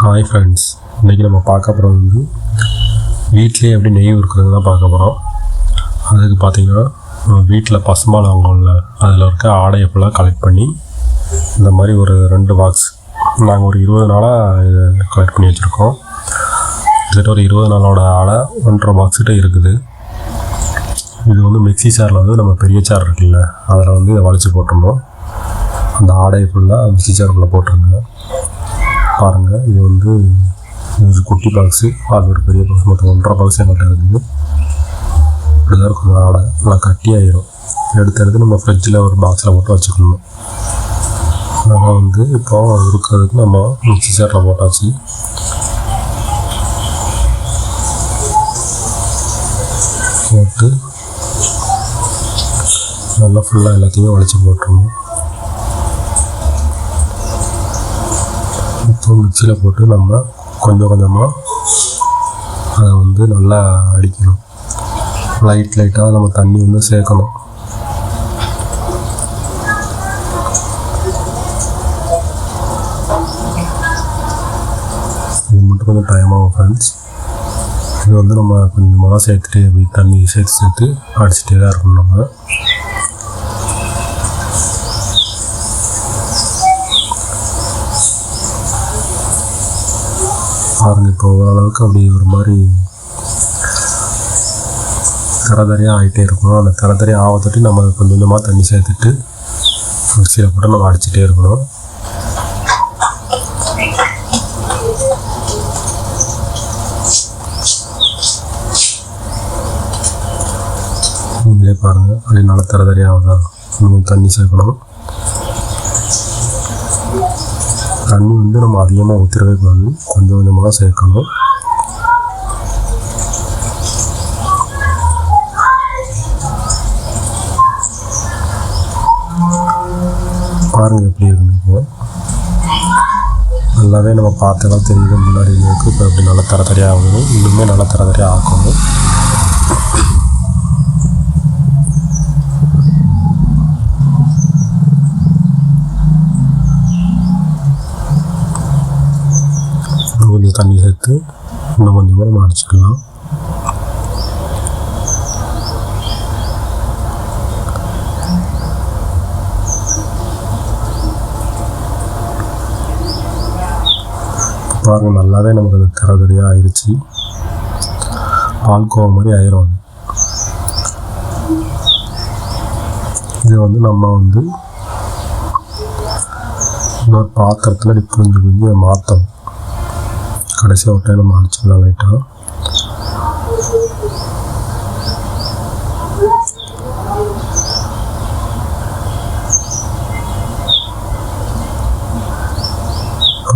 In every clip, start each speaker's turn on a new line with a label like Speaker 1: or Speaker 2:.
Speaker 1: Hi friends இன்றைக்கி நம்ம பார்க்க போகிறது வந்து வீட்டிலே எப்படி நெய் உருக்குறது தான் பார்க்க போகிறோம் அதுக்கு பார்த்தீங்கன்னா நம்ம வீட்டில் பசும்பால் வாங்குவோம்ல அதில் இருக்க ஆடையை ஃபுல்லாக கலெக்ட் பண்ணி இந்த மாதிரி ஒரு ரெண்டு பாக்ஸ் நாங்கள் ஒரு இருபது நாளாக இதை கலெக்ட் பண்ணி வச்சுருக்கோம். கிட்டத்தட்ட ஒரு இருபது நாளோட ஆடை ஒன்றரை பாக்ஸ்கிட்ட இருக்குது. இது வந்து மிக்ஸி சாரில் வந்து நம்ம பெரிய சார் இருக்குல்ல அதில் வந்து இதை வளைச்சி போட்டுருந்தோம். அந்த ஆடையை ஃபுல்லாக மிக்ஸி சாருக்குள்ளே போட்டிருந்தேன். பாருங்கள் இது வந்து இது ஒரு குட்டி பாக்ஸு அது ஒரு பெரிய பாக்ஸ் மொத்தம் ஒன்றரை பாக்ஸ் எங்கள்கிட்ட இருக்குது. இப்படி தான் இருக்கும். ஆடை நல்லா கட்டியாயிரும். எடுத்து எடுத்து நம்ம ஃப்ரிட்ஜில் ஒரு பாக்ஸில் போட்டு வச்சுக்கணும். அதனால் வந்து இப்போ இருக்கிறதுக்கு நம்ம மிக்ஸி சேரில் போட்டாச்சு. போட்டு நல்லா ஃபுல்லாக எல்லாத்தையுமே வளைச்சி போட்டுருவோம் அப்புறம் மிக்சியில் போட்டு நம்ம கொஞ்சம் கொஞ்சமாக அதை வந்து நல்லா அடிக்கணும். லைட் லைட்டாக நம்ம தண்ணி வந்து சேர்க்கணும். இது மட்டும் கொஞ்சம் டைம் ஆகும் ஃப்ரெண்ட்ஸ் இது வந்து நம்ம கொஞ்சமாக சேர்த்துட்டு அப்படி தண்ணி சேர்த்து சேர்த்து அடிச்சுட்டே தான் இருக்கணும் நம்ம. பாருங்கள் இப்போ ஓரளவுக்கு அப்படி ஒரு மாதிரி தரதரையாக ஆகிட்டே இருக்கணும். அந்த தரதரையாக ஆகத்தொட்டி நம்ம கொஞ்சம் கொஞ்சமாக தண்ணி சேர்த்துட்டு மிக்சியில் போட்டு நம்ம அடிச்சுட்டே இருக்கணும். நீங்களே பாருங்கள் அப்படியே நல்லா தரதரையாக ஆகுதா? இன்னும் தண்ணி சேர்க்கணும். தண்ணி வந்து நம்ம அதிகமாக ஊற்றிடவே கூடாது. கொஞ்சம் கொஞ்சமாக சேர்க்கணும். பாருங்கள் எப்படி இருக்குன்னு இப்போ. நல்லாவே நம்ம பார்த்தெல்லாம் தெரியுது முன்னாடி இருக்கு. இப்போ எப்படி நல்லா தர தரையாக ஆகுது. இன்னுமே நல்லா தர தரையாக ஆக்கணும் இன்னும் கொஞ்சம் தண்ணி சேர்த்து இன்னும் கொஞ்சமாக கூட அடிச்சுக்கலாம் பாருங்கள் நல்லாவே நமக்கு அது தரதரையாக ஆயிடுச்சு பால்கோவா மாதிரி ஆயிரும் அது. இது வந்து நம்ம வந்து இன்னொரு பாத்திரத்தில் இப்படி புரிஞ்சு புரிஞ்சு மாற்றணும் கடைசி ஒரு டைம் நம்ம அடிச்சிடலாம் லைட்டாக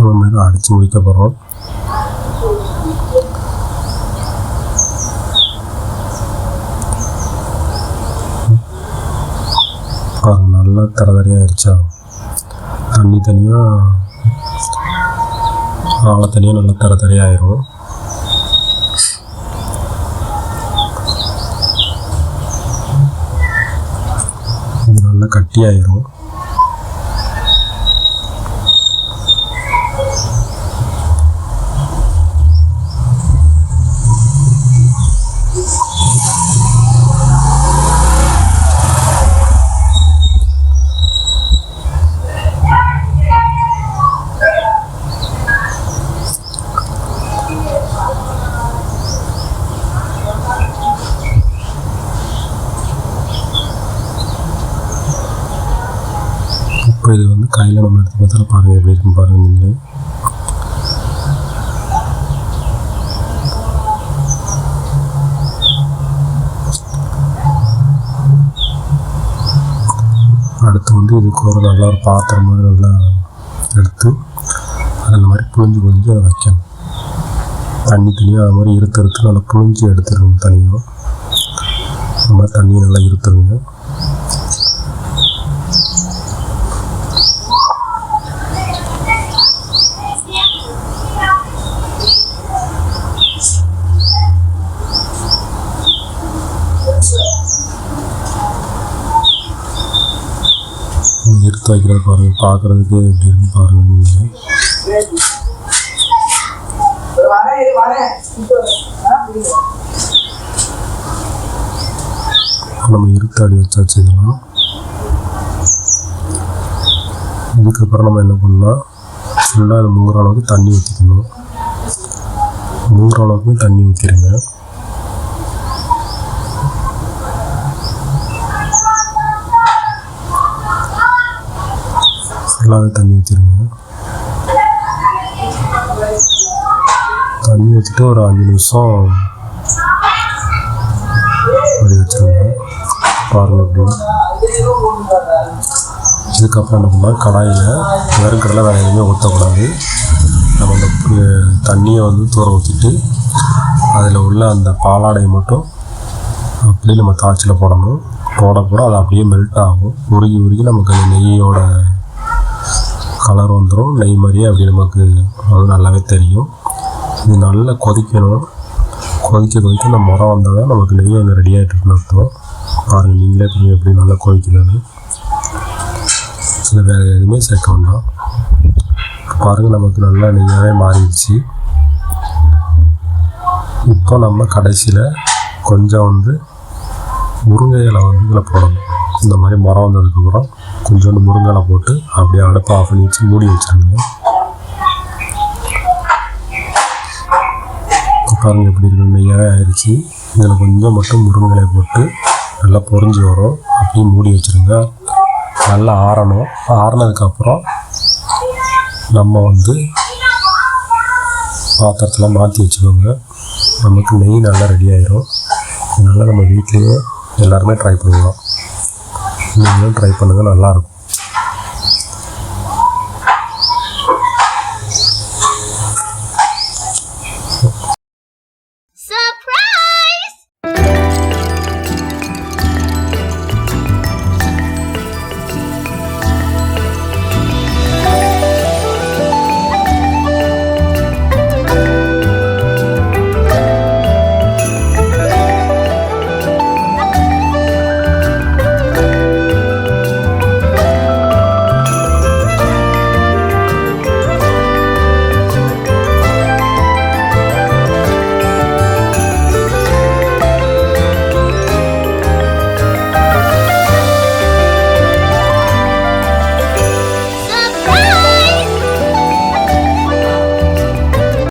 Speaker 1: நம்ம இதை அடித்து முடிக்க போகிறோம் பாருங்க நல்லா தரதரையாகிடுச்சா தண்ணி தனியாக ஆழ தனியாக நல்லா தர தரையாயிரும் நல்லா கட்டியாயிரும். இப்போ இது வந்து கையில் நம்ம எடுத்து பார்த்தா பாருங்கள் எப்படி இருக்கும் பாருங்கள் நீங்களே அடுத்து வந்து இதுக்கு ஒரு நல்ல ஒரு பாத்திரம் மாதிரி நல்லா எடுத்து அதை மாதிரி புழிஞ்சு புழிஞ்சு அதை வைக்கணும். தண்ணி தனியாக அது மாதிரி இருத்து இருத்து நல்லா புழிஞ்சு எடுத்துருங்க தனியாக அந்த மாதிரி தண்ணியை நல்லா இருத்துருங்க. நிறுத்த வைக்கிறது பாருங்கள் பார்க்குறதுக்கு அப்படின்னு பாருங்கள் நீங்கள் நம்ம இருத்தாடி வச்சாச்சு இதெல்லாம். இதுக்கப்புறம் நம்ம என்ன பண்ணலாம் ஃபுல்லாக அது மூங்குற அளவுக்கு தண்ணி ஊற்றிக்கணும் மூங்குற அளவுக்கு தண்ணி ஊற்றிடுங்க ஃபுல்லாகவே தண்ணி ஊற்றிடுங்க தண்ணி ஊற்றிட்டு ஒரு அஞ்சு நிமிஷம் அப்படி வச்சுருங்க. பாருங்கள் அப்படின்னு இதுக்கப்புறம் என்ன பண்ணால் கடாயில் வெறுக்கடலை வேறு எதுவுமே ஊற்றக்கூடாது நம்ம அந்த தண்ணியை வந்து தூர ஊற்றிட்டு அதில் உள்ள அந்த பாலாடையை மட்டும் அப்படியே நம்ம தாய்ச்சில் போடணும். போட போட அது அப்படியே மெல்ட் ஆகும். உருகி உருகி நமக்கு அந்த நெய்யோட கலர் வந்துடும் நெய் மாதிரியே அப்படி நமக்கு நல்லாவே தெரியும். இது நல்லா கொதிக்கணும். கொதிக்க கொதிக்க அந்த முறை வந்தால் தான் நமக்கு நெய் அங்கே ரெடி ஆகிட்டு அர்த்தம். பாருங்கள் நீங்களே தெரியும் எப்படி நல்லா கொதிக்கிறது இதில் வேறு எதுவுமே சேர்க்க வேண்டாம். பாருங்கள் நமக்கு நல்லா நெய்யாகவே மாறிடுச்சு. இப்போ நம்ம கடைசியில் கொஞ்சம் வந்து முருங்கை இலை வந்து இதில் போடணும். இந்த மாதிரி மரம் வந்ததுக்கப்புறம் கொஞ்சோண்டு முருங்கை இலை போட்டு அப்படியே அடுப்பை ஆஃப் பண்ணி வச்சு மூடி வச்சுருங்க. இப்போ பாருங்கள் எப்படி இருக்கு நெய்யாகவே ஆயிடுச்சு இதில் கொஞ்சம் மட்டும் முருங்கை போட்டு நல்லா பொறிஞ்சு வரும். அப்படியே மூடி வச்சுருங்க. நல்லா ஆறணும். ஆறினதுக்கப்புறம் நம்ம வந்து பாத்திரத்தில் மாற்றி வச்சுக்கோங்க. நமக்கு நெய் நல்லா ரெடி ஆயிரும். அதனால் நம்ம வீட்லேயே எல்லாருமே ட்ரை பண்ணலாம். நீங்களும் ட்ரை பண்ணுங்கள் நல்லாயிருக்கும்